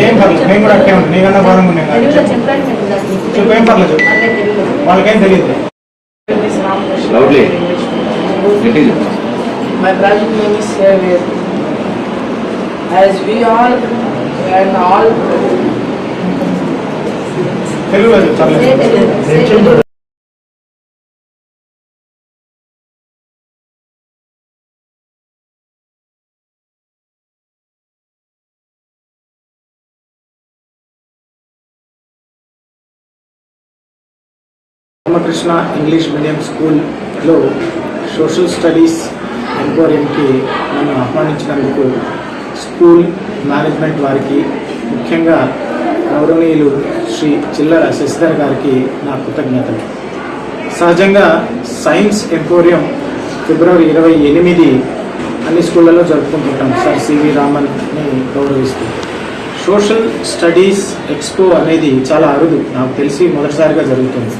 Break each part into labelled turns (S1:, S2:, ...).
S1: ఏం పర్లేదు నేను కూడా అట్టే ఉంటాను నీకన్నా
S2: చెప్పడానికి ఉంటుంది
S1: చెప్పు, ఏం పర్లేదు.
S2: వాళ్ళకే తెలియదు.
S3: My brother name is Xavier. As we all and all
S1: Telugu? లేదు రామకృష్ణ ఇంగ్లీష్ మీడియం స్కూల్లో సోషల్ స్టడీస్ ఎంపోరియంకి నన్ను ఆహ్వానించినందుకు స్కూల్ మేనేజ్మెంట్ వారికి ముఖ్యంగా గౌరవనీయులు శ్రీ చిల్లర శశిధర్ గారికి నా కృతజ్ఞతలు. సహజంగా సైన్స్ ఎంపోరియం ఫిబ్రవరి ఇరవై ఎనిమిది అన్ని స్కూళ్ళలో జరుపుకుంటుంటాం సార్ సివి రామన్ని గౌరవిస్తూ. సోషల్ స్టడీస్ ఎక్స్పో అనేది చాలా అరుదు నాకు తెలిసి మొదటిసారిగా జరుగుతుంది.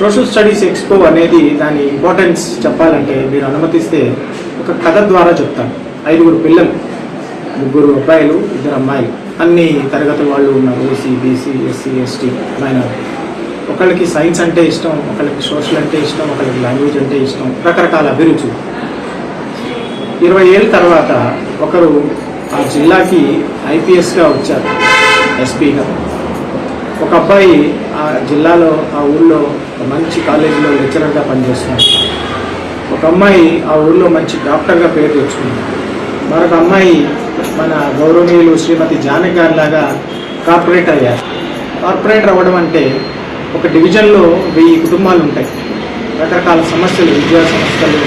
S1: సోషల్ స్టడీస్ ఎక్స్పో అనేది దాని ఇంపార్టెన్స్ చెప్పాలంటే మీరు అనుమతిస్తే ఒక కథ ద్వారా చెప్తాను. ఐదుగురు పిల్లలు ముగ్గురు అబ్బాయిలు ఇద్దరు అమ్మాయిలు. అన్ని తరగతుల వాళ్ళు ఉన్నారు OC BC SC ST minority ఒకళ్ళకి సైన్స్ అంటే ఇష్టం ఒకళ్ళకి సోషల్ అంటే ఇష్టం ఒకళ్ళకి లాంగ్వేజ్ అంటే ఇష్టం రకరకాల అభిరుచులు. ఇరవై ఏళ్ళ తర్వాత ఒకరు ఆ జిల్లాకి ఐపీఎస్గా వచ్చారు ఎస్పీగా ఒక అబ్బాయి ఆ జిల్లాలో ఆ ఊళ్ళో మంచి కాలేజీలో లెక్చరర్గా పనిచేస్తున్నాడు. ఒక అమ్మాయి ఆ ఊళ్ళో మంచి డాక్టర్గా పేరు తెచ్చుకుంది. మరొక అమ్మాయి మన గౌరవనీయులు శ్రీమతి జానకి గారి లాగా కార్పొరేట్ అయ్యారు. కార్పొరేటర్ అవ్వడం అంటే ఒక డివిజన్లో వెయ్యి కుటుంబాలు ఉంటాయి. రకరకాల సమస్యలు విద్యా సంస్థలు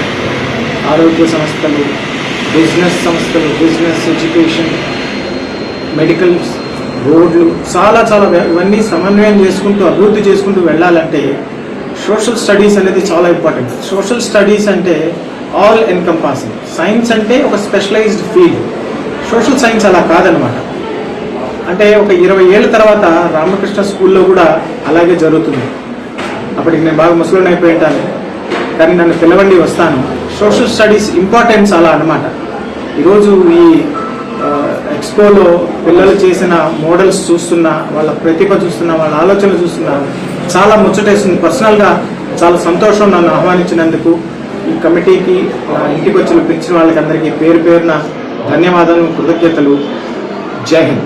S1: ఆరోగ్య సంస్థలు బిజినెస్ సంస్థలు బిజినెస్ ఎడ్యుకేషన్ మెడికల్ రోడ్లు చాలా చాలా ఇవన్నీ సమన్వయం చేసుకుంటూ అభివృద్ధి చేసుకుంటూ వెళ్ళాలంటే సోషల్ స్టడీస్ అనేది చాలా ఇంపార్టెంట్ సోషల్ స్టడీస్ అంటే ఆల్ ఎన్కంపాసింగ్ సైన్స్ అంటే ఒక స్పెషలైజ్డ్ ఫీల్డ్ సోషల్ సైన్స్ అలా కాదనమాట. అంటే ఒక ఇరవై ఏళ్ళ తర్వాత రామకృష్ణ స్కూల్లో కూడా అలాగే జరుగుతుంది. అప్పటికి నేను బాగా ముసలిని అయిపోయి ఉంటాను కానీ నన్ను పిలవండి వస్తాను. సోషల్ స్టడీస్ ఇంపార్టెన్స్ అలా అనమాట ఈరోజు ఈ ఎక్స్పోలో పిల్లలు చేసిన మోడల్స్ చూస్తున్నా వాళ్ళ ప్రతిభ చూస్తున్నా వాళ్ళ ఆలోచనలు చూస్తున్నా చాలా ముచ్చటేస్తుంది. పర్సనల్గా చాలా సంతోషం నన్ను ఆహ్వానించినందుకు ఈ కమిటీకి ఇంటికి వచ్చిన పిలిచిన వాళ్ళకి అందరికీ పేరు పేరున ధన్యవాదాలు కృతజ్ఞతలు. జై హింద్.